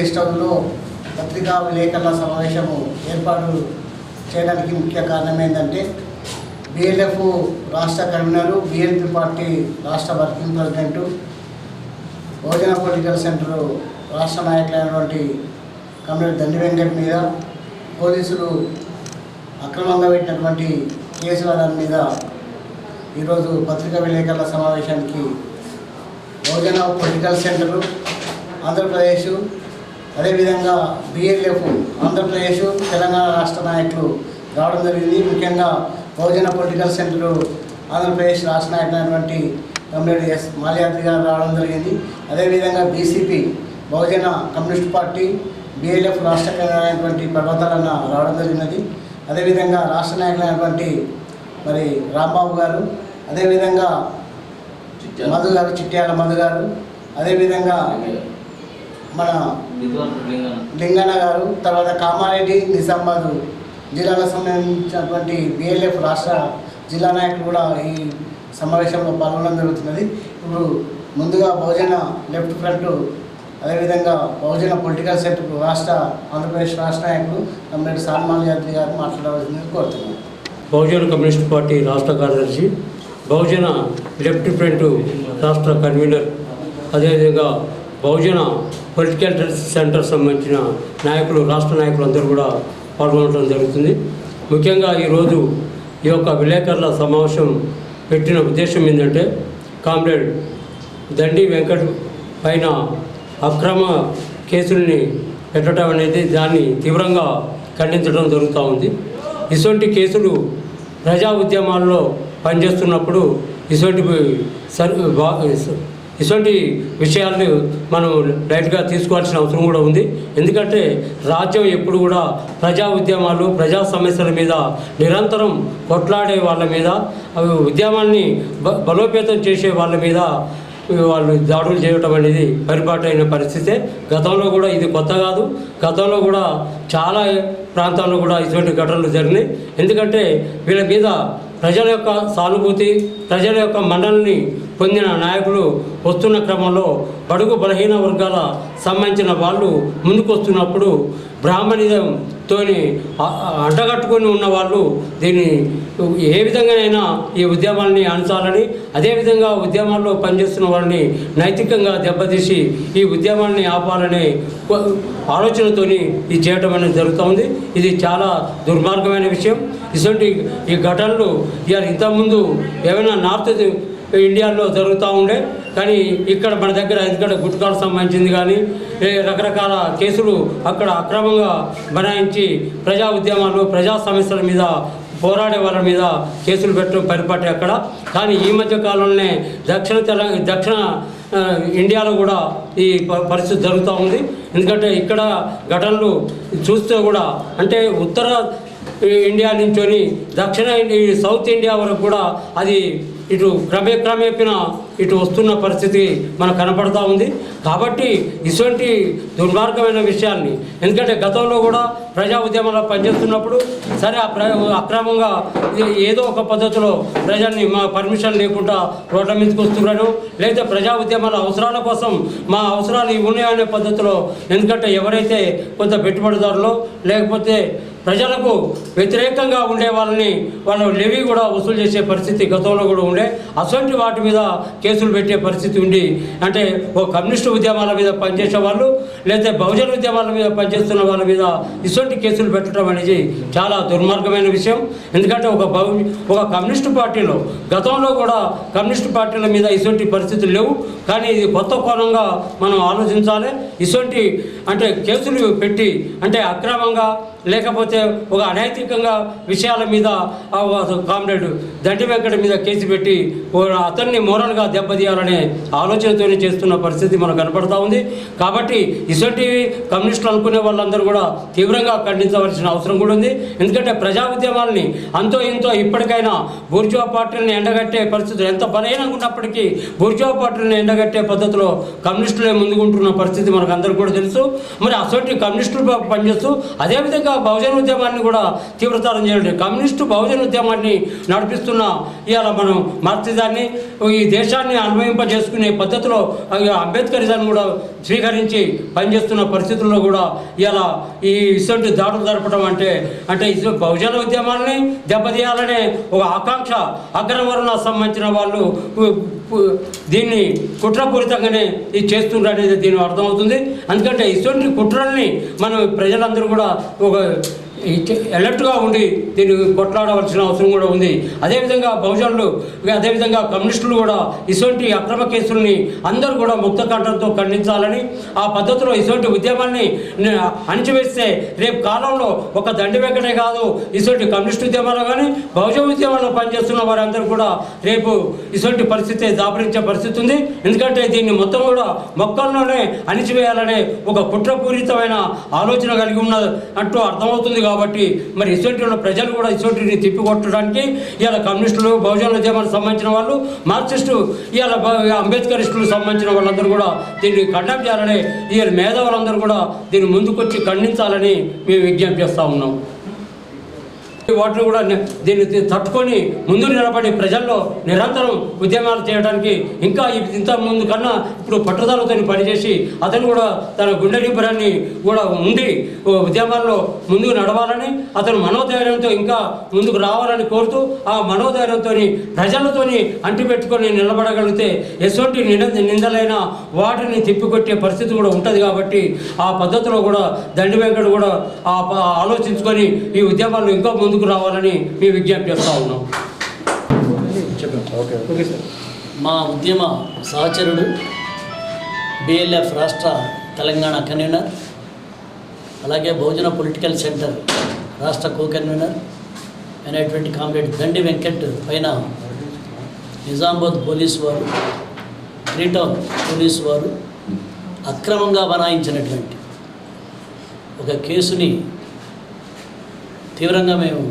R&B guest హౌస్లో పత్రికా విలేకరుల సమావేశము ఏర్పాటు చేయడానికి ముఖ్య కారణం ఏంటంటే బిఎల్ఎఫ్ రాష్ట్ర కన్వీనరు బిఎల్పి పార్టీ రాష్ట్ర working president Bahujan political centre రాష్ట్ర నాయకులైనటువంటి కమ్యూనిటీ దండి వెంకట్ మీద పోలీసులు అక్రమంగా పెట్టినటువంటి కేసుల దాని మీద ఈరోజు పత్రికా విలేకరుల సమావేశానికి బహుజన పొలిటికల్ సెంటరు ఆంధ్రప్రదేశ్ అదేవిధంగా బిఎల్ఎఫ్ ఆంధ్రప్రదేశ్ తెలంగాణ రాష్ట్ర నాయకులు రావడం జరిగింది. ముఖ్యంగా బహుజన పొలిటికల్ సెంటరు ఆంధ్రప్రదేశ్ రాష్ట్ర నాయకులైనటువంటి కమ్రేడ్ ఎస్ మాల్యాద్రి గారు రావడం జరిగింది. అదేవిధంగా BCP Bahujana communist party BLF రాష్ట్ర అయినటువంటి పర్వతాలన్న రావడం జరిగినది. అదేవిధంగా రాష్ట్ర నాయకులైనటువంటి మరి రాంబాబు గారు అదేవిధంగా మధు గారు చిట్యాల మధు గారు అదేవిధంగా మన లింగన్న గారు తర్వాత కామారెడ్డి నిజామాబాద్ జిల్లాలకు సంబంధించినటువంటి బిఎల్ఎఫ్ రాష్ట్ర జిల్లా నాయకులు కూడా ఈ సమావేశంలో పాల్గొనడం జరుగుతున్నది. ఇప్పుడు ముందుగా బహుజన లెఫ్ట్ ఫ్రంట్ అదేవిధంగా బహుజన పొలిటికల్ సెట్ రాష్ట్ర ఆంధ్రప్రదేశ్ రాష్ట్ర నాయకులు కమ్రేడ్ సాల్మాన్ యాదవ్ గారు మాట్లాడవలసింది కోరుతున్నాను బహుజన కమ్యూనిస్ట్ పార్టీ రాష్ట్ర కార్యదర్శి బహుజన లెఫ్ట్ ఫ్రంట్ రాష్ట్ర కన్వీనర్ అదేవిధంగా బహుజన పొలిటికల్ సెంటర్ సంబంధించిన నాయకులు రాష్ట్ర నాయకులు అందరూ కూడా పాల్గొనడం జరుగుతుంది. ముఖ్యంగా ఈరోజు ఈ యొక్క విలేకరుల సమావేశం పెట్టిన ఉద్దేశం ఏంటంటే కామ్రేడ్ దండి వెంకట్ పైన అక్రమ కేసుల్ని పెట్టడం అనేది దాన్ని తీవ్రంగా ఖండించడం జరుగుతూ ఉంది. ఇటువంటి కేసులు ప్రజా ఉద్యమాల్లో పనిచేస్తున్నప్పుడు ఇటువంటి సర్ బా ఇటువంటి విషయాలను మనం లైట్గా తీసుకోవాల్సిన అవసరం కూడా ఉంది. ఎందుకంటే రాజ్యం ఎప్పుడు కూడా ప్రజా ఉద్యమాలు ప్రజా సమస్యల మీద నిరంతరం కొట్లాడే వాళ్ళ మీద అవి ఉద్యమాన్ని బ బలోపేతం చేసే వాళ్ళ మీద వాళ్ళు దాడులు చేయటం అనేది పరిపాటైన పరిస్థితే గతంలో కూడా ఇది కొత్త కాదు. గతంలో కూడా చాలా ప్రాంతాల్లో కూడా ఇటువంటి ఘటనలు జరిగినాయి. ఎందుకంటే వీళ్ళ మీద ప్రజల యొక్క సానుభూతి ప్రజల యొక్క మన్నల్ని పొందిన నాయకులు వస్తున్న క్రమంలో బడుగు బలహీన వర్గాల సంబంధించిన వాళ్ళు ముందుకు వస్తున్నప్పుడు బ్రాహ్మణిజం తోని అడ్డగట్టుకొని ఉన్న వాళ్ళు దీన్ని ఏ విధంగానైనా ఈ ఉద్యమాల్ని అణచాలని అదేవిధంగా ఉద్యమాల్లో పనిచేస్తున్న వాళ్ళని నైతికంగా దెబ్బతీసి ఈ ఉద్యమాన్ని ఆపాలనే ఆలోచనతో ఆలోచనతోని ఇది చేయటం అనేది జరుగుతోంది ఇది చాలా దుర్మార్గమైన విషయం. ఇటువంటి ఈ ఘటనలు ఇవాళ ఇంతకుముందు ఏమైనా నార్త్ ఇండియాలో జరుగుతూ ఉండే కానీ ఇక్కడ మన దగ్గర ఎందుకంటే గుట్కాలకు సంబంధించింది కానీ రకరకాల కేసులు అక్కడ అక్రమంగా బనాయించి ప్రజా ఉద్యమాలు ప్రజా సమస్యల మీద పోరాడే వాళ్ళ మీద కేసులు పెట్టడం పరిపాటి అక్కడ. కానీ ఈ మధ్య కాలంలోనే దక్షిణ తెలంగాణ దక్షిణ ఇండియాలో కూడా ఈ ప- పరిస్థితి జరుగుతూ ఉంది. ఎందుకంటే ఇక్కడ ఘటనలు చూస్తే కూడా అంటే ఉత్తర ఇండియా నుంచొని దక్షిణ సౌత్ ఇండియా వరకు కూడా అది ఇటు క్రమే క్రమేపిన ఇటు వస్తున్న పరిస్థితి మనకు కనపడతా ఉంది. కాబట్టి ఇటువంటి దుర్మార్గమైన విషయాన్ని ఎందుకంటే గతంలో కూడా ప్రజా ఉద్యమంలో పనిచేస్తున్నప్పుడు సరే ఆ అక్రమంగా ఏదో ఒక పద్ధతిలో ప్రజల్ని మా పర్మిషన్ లేకుండా రోడ్ల మీదకి వస్తున్నాను లేదా ప్రజా ఉద్యమాల అవసరాల కోసం మా అవసరాలు ఉన్నాయనే పద్ధతిలో ఎందుకంటే ఎవరైతే కొంత పెట్టుబడిదారులో లేకపోతే ప్రజలకు వ్యతిరేకంగా ఉండే వాళ్ళని వాళ్ళ లెవీ కూడా వసూలు చేసే పరిస్థితి గతంలో కూడా ఉండే. అటువంటి వాటి మీద కేసులు పెట్టే పరిస్థితి ఉండి అంటే ఓ కమ్యూనిస్టు ఉద్యమాల మీద పనిచేసే వాళ్ళు లేదా బహుజన ఉద్యమాల మీద పనిచేస్తున్న వాళ్ళ మీద ఇటువంటి కేసులు పెట్టడం అనేది చాలా దుర్మార్గమైన విషయం. ఎందుకంటే ఒక బహు ఒక కమ్యూనిస్టు పార్టీలో గతంలో కూడా కమ్యూనిస్టు పార్టీల మీద ఇటువంటి పరిస్థితులు లేవు. కానీ ఇది కొత్త కోణంగా మనం ఆలోచించాలి. ఇటువంటి అంటే కేసులు పెట్టి అంటే అక్రమంగా లేకపోతే ఒక అనైతికంగా విషయాల మీద ఒక కామ్రేడ్ దండి వెంకట మీద కేసు పెట్టి ఓ అతన్ని మోరల్గా దెబ్బతీయాలనే ఆలోచనతోనే చేస్తున్న పరిస్థితి మనకు కనపడతా ఉంది. కాబట్టి ఇటువంటి కమ్యూనిస్టులు అనుకునే వాళ్ళందరూ కూడా తీవ్రంగా ఖండించవలసిన అవసరం కూడా ఉంది. ఎందుకంటే ప్రజా ఉద్యమాల్ని అంతో ఇంతో ఇప్పటికైనా బూర్జువా పార్టీలను ఎండగట్టే పరిస్థితులు ఎంత బలహీనంగా ఉన్నప్పటికీ బూర్జువా పార్టీలను ఎండగట్టే పద్ధతిలో కమ్యూనిస్టులే ముందుకుంటున్న పరిస్థితి మనకు అందరికీ కూడా తెలుసు. మరి అటువంటి కమ్యూనిస్టులు పనిచేస్తూ అదేవిధంగా బహుజన ఉద్యమాన్ని కూడా తీవ్రతరం చేయండి కమ్యూనిస్టు బహుజన ఉద్యమాన్ని నడిపిస్తున్న ఇవాళ మనం మార్క్సిజాన్ని ఈ దేశాన్ని దేశాన్ని అన్వయింపజేసుకునే పద్ధతిలో ఆ అంబేద్కరిజాన్ని కూడా స్వీకరించి పనిచేస్తున్న పరిస్థితుల్లో కూడా ఇలా ఈ ఇటువంటి దాడులు జరపడం అంటే అంటే ఇది బహుజన ఉద్యమాలని దెబ్బతీయాలనే ఒక ఆకాంక్ష అగ్రవర్ణ సంబంధించిన వాళ్ళు దీన్ని కుట్రపూరితంగానే ఇది చేస్తుండ్రు అనేది దీని అర్థమవుతుంది. ఎందుకంటే ఇటువంటి కుట్రల్ని మనం ప్రజలందరూ కూడా ఒక అలర్ట్గా ఉండి దీన్ని కొట్లాడవలసిన అవసరం కూడా ఉంది. అదేవిధంగా బహుజనులు అదేవిధంగా కమ్యూనిస్టులు కూడా ఇటువంటి అక్రమ కేసుల్ని అందరూ కూడా ముక్త కంఠంతో ఖండించాలని ఆ పద్ధతిలో ఇటువంటి ఉద్యమాన్ని అణిచివేస్తే రేపు కాలంలో ఒక దండి వెంకటే కాదు ఇటువంటి కమ్యూనిస్ట్ ఉద్యమాలు కానీ బహుజన ఉద్యమాల్లో పనిచేస్తున్న వారందరూ కూడా రేపు ఇటువంటి పరిస్థితి దాపరించే పరిస్థితి ఉంది. ఎందుకంటే దీన్ని మొత్తం కూడా మొక్కల్లోనే అణిచివేయాలనే ఒక కుట్రపూరితమైన ఆలోచన కలిగి ఉన్న అంటూ అర్థమవుతుంది కాబట్టి మరి ఇటువంటి ఉన్న ప్రజలు కూడా ఇటువంటిని తిప్పికొట్టడానికి ఇవాళ కమ్యూనిస్టులు బహుజన ఉద్యమానికి సంబంధించిన వాళ్ళు మార్క్సిస్టు ఇవాళ బ- సంబంధించిన వాళ్ళందరూ కూడా దీన్ని ఖండం చేయాలని ఇవాళ మేధావులందరూ కూడా దీన్ని ముందుకొచ్చి ఖండించాలని మేము విజ్ఞప్తి చేస్తూ ఉన్నాం. వాటిని కూడా దీన్ని తట్టుకొని ముందు నిలబడి ప్రజల్లో నిరంతరం ఉద్యమాలు చేయడానికి ఇంకా ఇంత ముందు కన్నా ఇప్పుడు పట్టుదలతో పనిచేసి అతను కూడా తన గుండె నిబ్బరాన్ని కూడా ఉండి ఉద్యమాల్లో ముందుకు నడవాలని అతను మనోధైర్యంతో ఇంకా ముందుకు రావాలని కోరుతూ ఆ మనోధైర్యంతో ప్రజలతోని అంటిపెట్టుకొని నిలబడగలిగితే ఎటువంటి నింద నిందలైన వాటిని తిప్పికొట్టే పరిస్థితి కూడా ఉంటుంది కాబట్టి ఆ పద్ధతిలో కూడా దండి వెంకట కూడా ఆలోచించుకొని ఈ ఉద్యమాలు ఇంకా ముందుకు రావాలని మేము విజ్ఞప్తి చేస్తూ ఉన్నాం. మా ఉద్యమ సహచరుడు బిఎల్ఎఫ్ రాష్ట్ర తెలంగాణ కన్వీనర్ అలాగే బహుజన పొలిటికల్ సెంటర్ రాష్ట్ర కో కన్వీనర్ అయినటువంటి కామ్రేడ్ దండి వెంకట్ పైన నిజామాబాద్ పోలీసు వారు త్రీటౌన్ పోలీసు వారు అక్రమంగా బనాయించినటువంటి ఒక కేసుని తీవ్రంగా మేము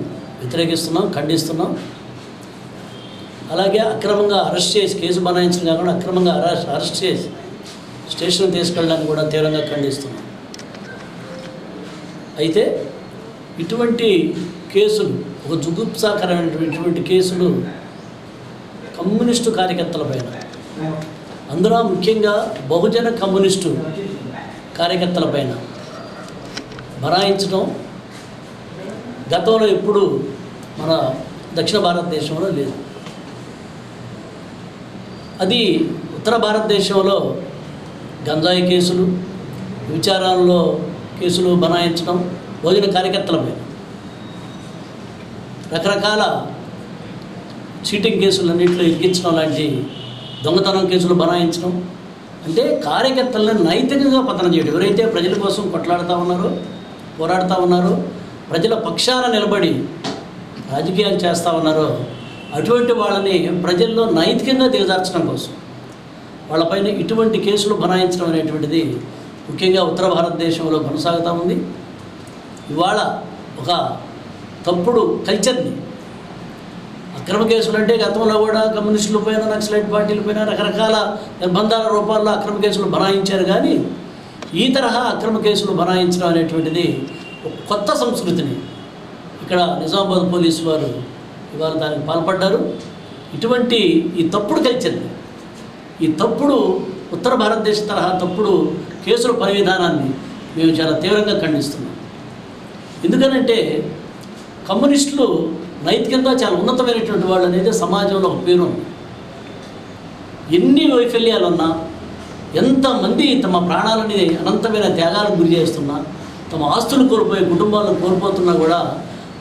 వ్యతిరేకిస్తున్నాం ఖండిస్తున్నాం. అలాగే అక్రమంగా అరెస్ట్ చేసి కేసు బనాయించడం కాకుండా అక్రమంగా అరెస్ట్ అరెస్ట్ చేసి స్టేషన్ తీసుకెళ్ళడానికి కూడా తీవ్రంగా ఖండిస్తున్నాం. అయితే ఇటువంటి కేసులు ఒక జుగుప్సాకరమైనటువంటి కేసులు కమ్యూనిస్టు కార్యకర్తలపైన అందులో ముఖ్యంగా బహుజన కమ్యూనిస్టు కార్యకర్తలపైన బనాయించడం గతంలో ఎప్పుడు మన దక్షిణ భారతదేశంలో లేదు. అది ఉత్తర భారతదేశంలో గంజాయి కేసులు విచారాల్లో కేసులు బనాయించడం భోజన కార్యకర్తలపై రకరకాల చీటింగ్ కేసులన్నింటిలో ఇరికించడం లాంటి దొంగతనం కేసులు బనాయించడం. అంటే కార్యకర్తలను నైతికంగా పతనం చేయడం. ఎవరైతే ప్రజల కోసం కొట్లాడుతూ ఉన్నారో పోరాడుతూ ఉన్నారో ప్రజల పక్షాన నిలబడి రాజకీయాలు చేస్తూ ఉన్నారో అటువంటి వాళ్ళని ప్రజల్లో నైతికంగా దిగజార్చడం కోసం వాళ్ళపైన ఇటువంటి కేసులు బనాయించడం అనేటువంటిది ముఖ్యంగా ఉత్తర భారతదేశంలో కొనసాగుతూ ఉంది. ఇవాళ ఒక తప్పుడు కల్చర్ని అక్రమ కేసులు అంటే గతంలో కూడా కమ్యూనిస్టుల పైన నక్సలైట్ పార్టీల పైన రకరకాల నిర్బంధాల రూపాల్లో అక్రమ కేసులు బనాయించారు కానీ ఈ తరహా అక్రమ కేసులు బనాయించడం అనేటువంటిది కొత్త సంస్కృతిని. ఇక్కడ నిజామాబాద్ పోలీసు వారు ఇవాళ దానికి పాల్పడ్డారు. ఇటువంటి ఈ తప్పుడు కల్చర్ని ఈ తప్పుడు ఉత్తర భారతదేశ తరహా తప్పుడు కేసుల పని విధానాన్ని మేము చాలా తీవ్రంగా ఖండిస్తున్నాం. ఎందుకనంటే కమ్యూనిస్టులు నైతికంగా చాలా ఉన్నతమైనటువంటి వాళ్ళు అనేది సమాజంలో ఒక పేరు ఎన్ని వైఫల్యాలు ఉన్నా ఎంతమంది తమ ప్రాణాలని అనంతమైన త్యాగాలకు గురి చేస్తున్నా తమ ఆస్తులు కోల్పోయే కుటుంబాలను కోల్పోతున్నా కూడా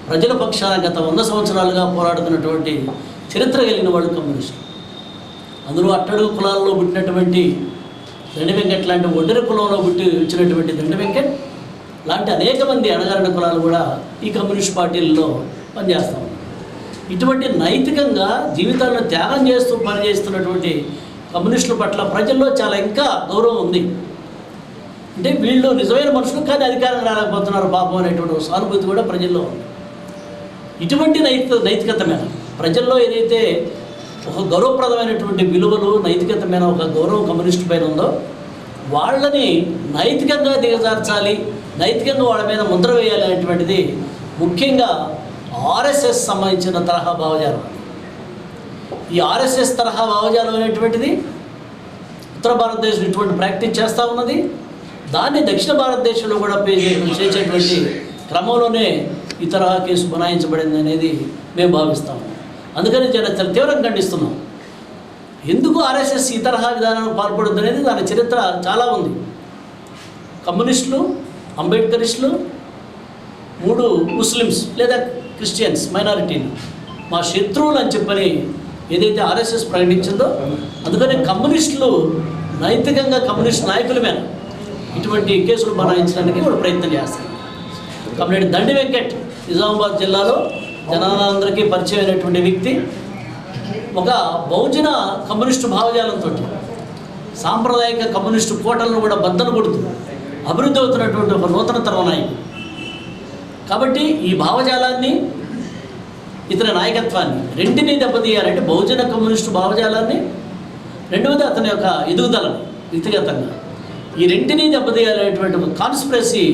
ప్రజల పక్షాన గత వంద సంవత్సరాలుగా పోరాడుతున్నటువంటి చరిత్ర కలిగిన వాళ్ళు కమ్యూనిస్టులు. అందులో అట్టడుగు కులాల్లో పుట్టినటువంటి దండి వెంకట్ లాంటి ఒడ్డరి కులంలో పుట్టి వచ్చినటువంటి దండి వెంకట్ లాంటి అనేక మంది అణగారిన కులాలు కూడా ఈ కమ్యూనిస్ట్ పార్టీల్లో పనిచేస్తూ ఉన్నారు ఇటువంటి నైతికంగా జీవితాలను త్యాగం చేస్తూ పనిచేస్తున్నటువంటి కమ్యూనిస్టుల పట్ల ప్రజల్లో చాలా ఇంకా గౌరవం ఉంది. అంటే వీళ్ళు నిజమైన మనుషులు కానీ అధికారం రాలేకపోతున్నారు పాపం అనేటువంటి సానుభూతి కూడా ప్రజల్లో ఉంది. ఇటువంటి నైతిక నైతికత మీద ప్రజల్లో ఏదైతే ఒక గౌరవప్రదమైనటువంటి విలువలు నైతికత మీద ఒక గౌరవం కమ్యూనిస్ట్ పైన ఉందో వాళ్ళని నైతికంగా దిగజార్చాలి నైతికంగా వాళ్ళ మీద ముద్ర వేయాలి అనేటువంటిది ముఖ్యంగా ఆర్ఎస్ఎస్ సంబంధించిన తరహా భావజాలం. ఈ ఆర్ఎస్ఎస్ తరహా భావజాలం అనేటువంటిది ఉత్తర భారతదేశం ఇటువంటి ప్రాక్టీస్ చేస్తూ ఉన్నది. దాన్ని దక్షిణ భారతదేశంలో కూడా పే చేసేటువంటి క్రమంలోనే ఈ తరహా కేసు బనాయించబడింది అనేది మేము భావిస్తాము. అందుకని చాలా చాలా తీవ్రంగా ఖండిస్తున్నాం. ఎందుకు ఆర్ఎస్ఎస్ ఈ తరహా విధానానికి పాల్పడుతుంది అనేది దాని చరిత్ర చాలా ఉంది. కమ్యూనిస్టులు అంబేద్కరిస్టులు మూడు ముస్లిమ్స్ లేదా క్రిస్టియన్స్ మైనారిటీలు. మా శత్రువులు అని చెప్పని ఏదైతే ఆర్ఎస్ఎస్ ప్రకటించిందో అందుకని కమ్యూనిస్టులు నైతికంగా కమ్యూనిస్ట్ నాయకులమేనా? ఇటువంటి కేసులు బనాయించడానికి కూడా ప్రయత్నం చేస్తారు కంప్లీట్ దండి వెంకట్ నిజామాబాద్ జిల్లాలో జనాలందరికీ పరిచయం అయినటువంటి వ్యక్తి ఒక బహుజన కమ్యూనిస్టు భావజాలంతో సాంప్రదాయక కమ్యూనిస్టు కోటలను కూడా బద్దలు కొడుతూ అభివృద్ధి అవుతున్నటువంటి ఒక నూతన తరం నాయకుడు. కాబట్టి ఈ భావజాలాన్ని ఇతని నాయకత్వాన్ని రెంటిని దెబ్బతీయాలంటే బహుజన కమ్యూనిస్టు భావజాలాన్ని రెండవది అతని యొక్క ఎదుగుదలను వ్యక్తిగతంగా. ఈ రెంటిని దెబ్బతీయాలనేటువంటి కాన్స్పిరసీ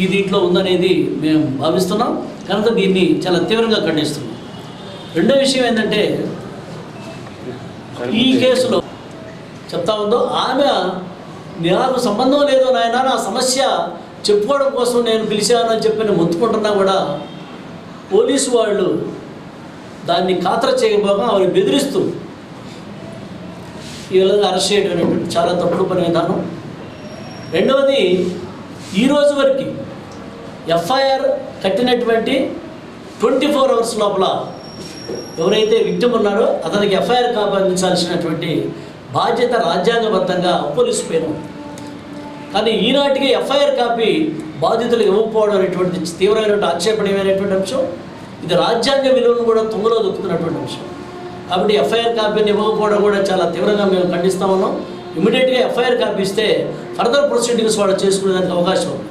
ఈ దీంట్లో ఉందనేది మేము భావిస్తున్నాం. కనుక దీన్ని చాలా తీవ్రంగా ఖండిస్తున్నాం. రెండో విషయం ఏంటంటే ఈ కేసులో చెప్తా ఉందో ఆమె నాకు సంబంధం లేదు నాయన నా సమస్య చెప్పుకోవడం కోసం నేను పిలిచాను అని చెప్పి నేను మొత్తుకుంటున్నా కూడా పోలీసు వాళ్ళు దాన్ని ఖాతర చేయకపోగా ఆమె బెదిరిస్తూ ఈ విధంగా అరెస్ట్ చేయడం చాలా తప్పుడు పని విధానం. రెండవది ఈ రోజు వరకు ఎఫ్ఐఆర్ కట్టినటువంటి ట్వంటీ ఫోర్ అవర్స్ లోపల ఎవరైతే విక్టిమ్ ఉన్నారో అతనికి ఎఫ్ఐఆర్ కాపాదించాల్సినటువంటి బాధ్యత రాజ్యాంగబద్ధంగా పోలీసు పైన కానీ ఈనాటికి ఎఫ్ఐఆర్ కాపీ బాధితులకు ఇవ్వకపోవడం అనేటువంటి తీవ్రమైనటువంటి ఆక్షేపణీయమైనటువంటి అంశం. ఇది రాజ్యాంగ విలువను కూడా తుంగలో దొక్కుతున్నటువంటి అంశం. కాబట్టి ఎఫ్ఐఆర్ కాపీని ఇవ్వకపోవడం కూడా చాలా తీవ్రంగా మేము ఖండిస్తా ఉన్నాం. ఇమీడియట్గా ఎఫ్ఐఆర్ కాపీ ఇస్తే ఫర్దర్ ప్రొసీడింగ్స్ వాళ్ళు చేసుకునేదానికి అవకాశం ఉంది.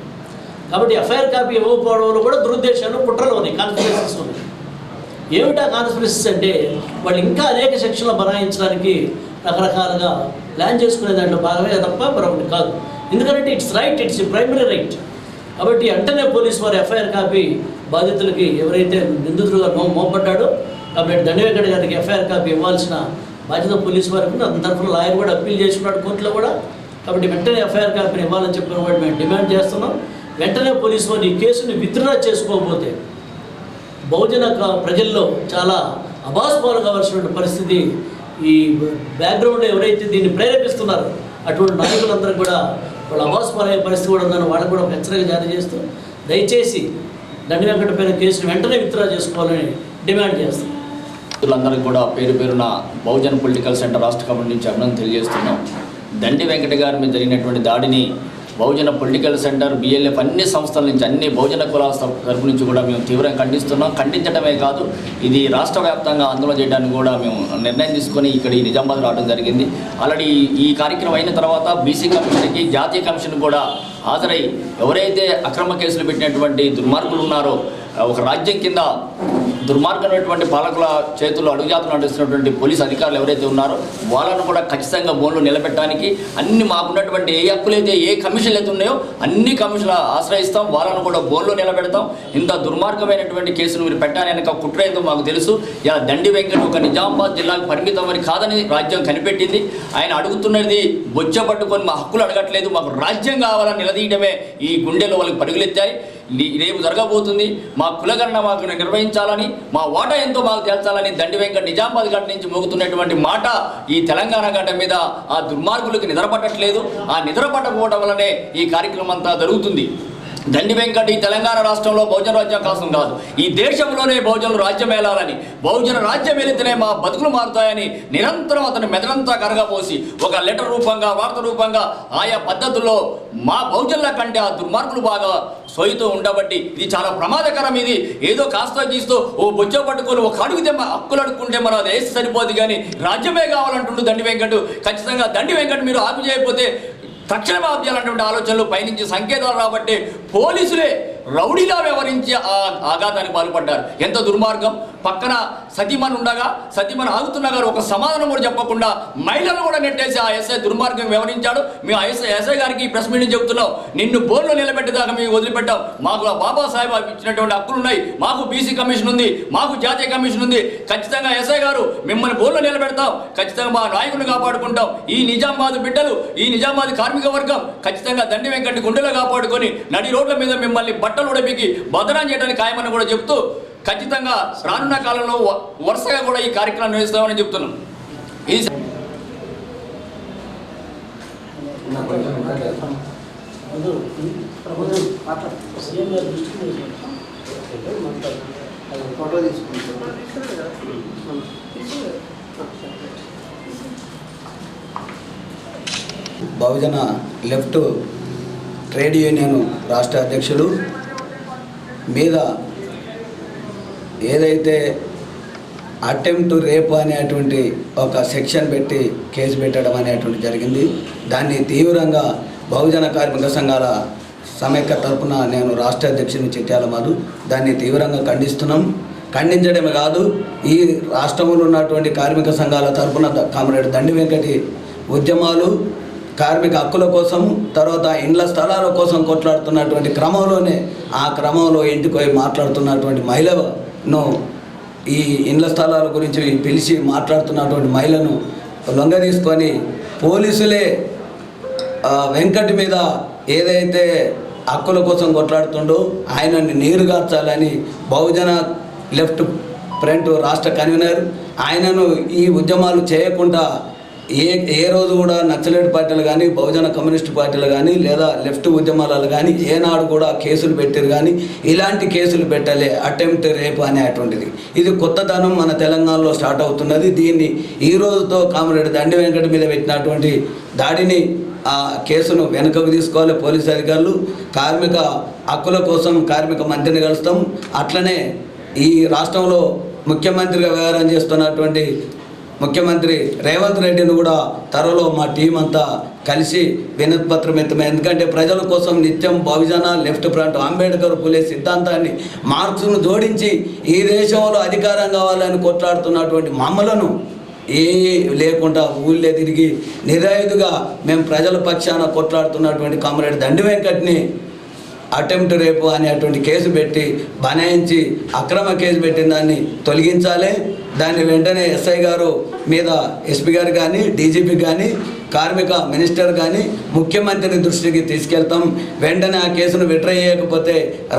కాబట్టి ఎఫ్ఐఆర్ కాపీ ఇవ్వకపోవడంలో కూడా దురుద్దేశాలు కుట్రలు ఉన్నాయి కాన్స్పిరసీస్ ఉన్నాయి. ఏమిటా కాన్స్పిరసీస్ అంటే వాళ్ళు ఇంకా అనేక సెక్షన్లు బనాయించడానికి రకరకాలుగా ప్లాన్ చేసుకునే దాంట్లో భాగమే తప్ప మరొకటి కాదు. ఎందుకంటే it's right it's primary right కాబట్టి వెంటనే పోలీసు వారు ఎఫ్ఐఆర్ కాపీ బాధితులకి ఎవరైతే నిందితులుగా మో మోపడ్డాడో కాబట్టి దండవేకడ గారికి ఎఫ్ఐఆర్ కాపీ ఇవ్వాల్సిన బాధ్యత పోలీసు వారికి అతని తరఫున లాయర్ కూడా అప్పీల్ చేసుకున్నాడు కోర్టులో కూడా. కాబట్టి వెంటనే ఎఫ్ఐఆర్ కాపీని ఇవ్వాలని చెప్పిన వాడు మేము డిమాండ్ చేస్తున్నాం. వెంటనే పోలీసు వారు ఈ కేసుని విత్డ్రా చేసుకోకపోతే బహుజన ప్రజల్లో చాలా అభాస్పాలు కావాల్సినటువంటి పరిస్థితి ఈ బ్యాక్గ్రౌండ్లో ఎవరైతే దీన్ని ప్రేరేపిస్తున్నారో అటువంటి నాయకులందరూ కూడా వాళ్ళ అభాస్పాలయ్యే పరిస్థితి కూడా ఉందని వాళ్ళకు కూడా హెచ్చరిక జారీ చేస్తూ దయచేసి దండి వెంకటపైన కేసును వెంటనే విత్డ్రా చేసుకోవాలని డిమాండ్ చేస్తాం. అందరికీ కూడా పేరు పేరున బహుజన్ పొలిటికల్ సెంటర్ రాష్ట్ర కమిటీ నుంచి అభినందన తెలియజేస్తున్నాం. దండి వెంకట గారి మీద జరిగినటువంటి దాడిని బహుజన పొలిటికల్ సెంటర్ బిఎల్ఎఫ్ అన్ని సంస్థల నుంచి అన్ని బహుజన కులాల తరపు నుంచి కూడా మేము తీవ్రంగా ఖండిస్తున్నాం. ఖండించడమే కాదు ఇది రాష్ట్ర వ్యాప్తంగా ఆందోళన చేయడానికి కూడా మేము నిర్ణయం తీసుకొని ఇక్కడ ఈ నిజామాబాద్ రావడం జరిగింది. ఆల్రెడీ ఈ కార్యక్రమం అయిన తర్వాత బీసీ కమిషన్కి జాతీయ కమిషన్ కూడా హాజరై ఎవరైతే అక్రమ కేసులు పెట్టినటువంటి దుర్మార్గులు ఉన్నారో ఒక రాజ్యం కింద దుర్మార్గమైనటువంటి పాలకుల చేతుల్లో అడుగుజాతలు నడుస్తున్నటువంటి పోలీస్ అధికారులు ఎవరైతే ఉన్నారో వాళ్ళను కూడా ఖచ్చితంగా బోన్లు నిలబెట్టడానికి అన్ని మాకున్నటువంటి ఏ హక్కులైతే ఏ కమిషన్లు అయితే ఉన్నాయో అన్ని కమిషన్లు ఆశ్రయిస్తాం వాళ్ళను కూడా బోన్లో నిలబెడతాం. ఇంత దుర్మార్గమైనటువంటి కేసును మీరు పెట్టాలి అనక కుట్ర ఏందో మాకు తెలుసు. ఇలా దండి వెంకట ఒక నిజామాబాద్ జిల్లాకు పరిమితం అని కాదని రాజ్యం కనిపెట్టింది. ఆయన అడుగుతున్నది బొచ్చ పట్టుకొని మా హక్కులు అడగట్లేదు మాకు రాజ్యం కావాలని నిలదీయడమే ఈ గుండెలో వాళ్ళకి పరుగులెత్తాయి. రేపు జరగబోతుంది. మా కులగణన మాకు నిర్వహించాలని మా ఓట ఎంతో మాకు తేల్చాలని దండి వెంకట నిజామాబాద్ గడ్డ నుంచి మోగుతున్నటువంటి మాట ఈ తెలంగాణ గడ్డ మీద ఆ దుర్మార్గులకు నిద్రపట్టట్లేదు. ఆ నిద్రపట్టకపోవడం వల్లనే ఈ కార్యక్రమం అంతా జరుగుతుంది. దండి వెంకట ఈ తెలంగాణ రాష్ట్రంలో బహుజన రాజ్యం కోసం కాదు. ఈ దేశంలోనే బహుజనులు రాజ్యం ఏలాలని బహుజన రాజ్యం వెళితేనే మా బతుకులు మారుతాయని నిరంతరం అతను మెదడంతా కరగపోసి ఒక లెటర్ రూపంగా వార్త రూపంగా ఆయా పద్ధతుల్లో మా బహుజనుల కంటే ఆ దుర్మార్గులు బాగా సోయితో ఉండబట్టి ఇది చాలా ప్రమాదకరం ఇది. ఏదో కాస్త గీస్తూ ఓ బొచ్చ పట్టుకొని ఒక అడుగుతే మా హక్కులు అడుక్కుంటే మన వేసి సరిపోదు కానీ రాజ్యమే కావాలంటుండు దండి వెంకట్. ఖచ్చితంగా దండి వెంకట్ మీరు ఆపు చేయకపోతే తక్షణమే ఆపు చేయాలన్నటువంటి ఆలోచనలు పయనించే సంకేతాలు రాబట్టే పోలీసులే రౌడీలా వ్యవహరించి ఆ ఆఘాతానికి పాల్పడ్డారు. ఎంత దుర్మార్గం? పక్కన సతీమణ్ ఉండగా సతీమణి ఆగుతున్నా గారు ఒక సమాధానం కూడా చెప్పకుండా మహిళలను కూడా నెట్టేసి ఆ ఎస్ఐ దుర్మార్గం వివరించాడు మేము ఆ ఎస్ఐ ఎస్ఐ గారికి ప్రెస్ మీటింగ్ చెబుతున్నాం. నిన్ను బోర్డులో నిలబెట్టేదాకా మేము వదిలిపెట్టాం. మాకు ఆ బాబాసాహెబ్ ఇచ్చినటువంటి హక్కులు ఉన్నాయి మాకు బీసీ కమిషన్ ఉంది. మాకు జాతీయ కమిషన్ ఉంది. ఖచ్చితంగా ఎస్ఐ గారు మిమ్మల్ని బోర్డులో నిలబెడతాం. ఖచ్చితంగా మా నాయకుడిని కాపాడుకుంటాం. ఈ నిజామాబాద్ బిడ్డలు ఈ నిజామాబాద్ కార్మిక వర్గం ఖచ్చితంగా దండి వెంకటి గుండెలో కాపాడుకొని నడి రోడ్ల మీద మిమ్మల్ని బట్టలు ఉడపికి భద్రం చేయడానికి ఖాయమని కూడా చెప్తూ ఖచ్చితంగా రానున్న కాలంలో వరుసగా కూడా ఈ కార్యక్రమం నిర్వహిస్తామని చెప్తున్నాం. ఈ photo Bahujan left trade union రాష్ట్ర అధ్యక్షుడు మీద ఏదైతే అటెంప్ట్ రేపు అనేటువంటి ఒక సెక్షన్ పెట్టి కేసు పెట్టడం అనేటువంటి జరిగింది. దాన్ని తీవ్రంగా బహుజన కార్మిక సంఘాల సమైక్య తరపున నేను రాష్ట్ర అధ్యక్షుని చిట్యాల దాన్ని తీవ్రంగా ఖండిస్తున్నాం. ఖండించడమే కాదు ఈ రాష్ట్రంలో ఉన్నటువంటి కార్మిక సంఘాల తరపున కామ్రేడ్ దండి వెంకటి ఉద్యమాలు కార్మిక హక్కుల కోసం తర్వాత ఇండ్ల స్థలాల కోసం కొట్లాడుతున్నటువంటి క్రమంలోనే ఆ క్రమంలో ఇంటికి పోయి మాట్లాడుతున్నటువంటి ను. ఈ ఇండ్ల స్థలాల గురించి పిలిచి మాట్లాడుతున్నటువంటి మహిళను లొంగ తీసుకొని పోలీసులే వెంకట్ మీద ఏదైతే హక్కుల కోసం కొట్లాడుతుండో ఆయనని నీరుగార్చాలని బహుజన లెఫ్ట్ ఫ్రంట్ రాష్ట్ర కన్వీనర్ ఆయనను ఈ ఉద్యమాలు చేయకుండా ఏ ఏ రోజు కూడా నక్సలైట్ పార్టీలు కానీ బహుజన కమ్యూనిస్ట్ పార్టీలు కానీ లేదా లెఫ్ట్ ఉద్యమాలలో కానీ ఏనాడు కూడా కేసులు పెట్టారు కానీ ఇలాంటి కేసులు పెట్టలే అటెంప్ట్ రేపు అనేటువంటిది. ఇది కొత్తదనం మన తెలంగాణలో స్టార్ట్ అవుతున్నది. దీన్ని ఈ రోజుతో కామరెడ్డి దండి వెంకట మీద పెట్టినటువంటి దాడిని ఆ కేసును వెనుకకు తీసుకోవాలి పోలీసు అధికారులు. కార్మిక హక్కుల కోసం కార్మిక మంత్రిని కలుస్తాం. అట్లనే ఈ రాష్ట్రంలో ముఖ్యమంత్రిగా వ్యవహారం చేస్తున్నటువంటి ముఖ్యమంత్రి రేవంత్ రెడ్డిని కూడా త్వరలో మా టీం అంతా కలిసి వినతిపత్రం ఎత్తమే. ఎందుకంటే ప్రజల కోసం నిత్యం బహుజన లెఫ్ట్ ఫ్రంట్ అంబేద్కర్ పులే సిద్ధాంతాన్ని మార్క్స్ను జోడించి ఈ దేశంలో అధికారం కావాలని కొట్లాడుతున్నటువంటి మమ్మలను ఏ లేకుండా ఊళ్ళే తిరిగి నిరాయుధుగా మేము ప్రజల పక్షాన కొట్లాడుతున్నటువంటి కామ్రేడ్ దండి వెంకట్ని అటెంప్ట్ రేపు అనేటువంటి కేసు పెట్టి బనాయించి అక్రమ కేసు పెట్టిన దాన్ని తొలగించాలి. దాన్ని వెంటనే ఎస్ఐ గారు మీద ఎస్పీ గారు కానీ డీజీపీ కానీ కార్మిక మినిస్టర్ కానీ ముఖ్యమంత్రిని దృష్టికి తీసుకెళ్తాం. వెంటనే ఆ కేసును విడ్రా చేయకపోతే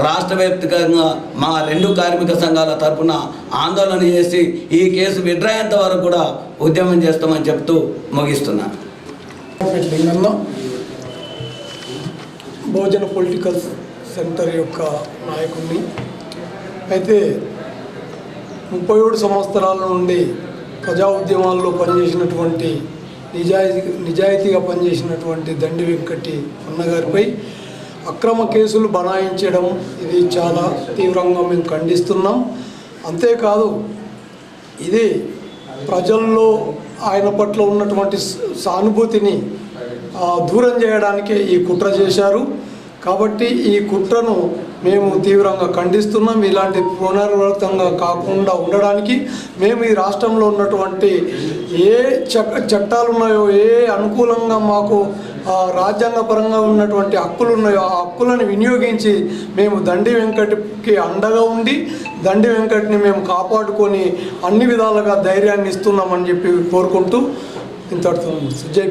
రాష్ట్ర వ్యాప్తంగా మా రెండు కార్మిక సంఘాల తరఫున ఆందోళన చేసి ఈ కేసు విడ్రా అయ్యేంత వరకు కూడా ఉద్యమం చేస్తామని చెప్తూ ముగిస్తున్నాను భోజన బహుజన పొలిటికల్ సెంటర్ యొక్క నాయకుడిని. అయితే ముప్పై ఏడు సంవత్సరాల నుండి ప్రజా ఉద్యమాల్లో పనిచేసినటువంటి నిజాయితీ నిజాయితీగా పనిచేసినటువంటి దండి వెంకటి అన్నగారిపై అక్రమ కేసులు బనాయించడం ఇది చాలా తీవ్రంగా మేము ఖండిస్తున్నాం. అంతేకాదు ఇది ప్రజల్లో ఆయన పట్ల ఉన్నటువంటి సానుభూతిని దూరం చేయడానికే ఈ కుట్ర చేశారు. కాబట్టి ఈ కుట్రను మేము తీవ్రంగా ఖండిస్తున్నాం. ఇలాంటి పునరావృతంగా కాకుండా ఉండడానికి మేము ఈ రాష్ట్రంలో ఉన్నటువంటి ఏ చట్టాలు ఉన్నాయో ఏ అనుకూలంగా మాకు ఆ, రాజ్యాంగపరంగా ఉన్నటువంటి హక్కులు ఉన్నాయో ఆ హక్కులను వినియోగించి మేము దండి వెంకటకి అండగా ఉండి దండి వెంకటిని మేము కాపాడుకొని అన్ని విధాలుగా ధైర్యాన్ని ఇస్తున్నామని చెప్పి కోరుకుంటూ ఇంతటితో జై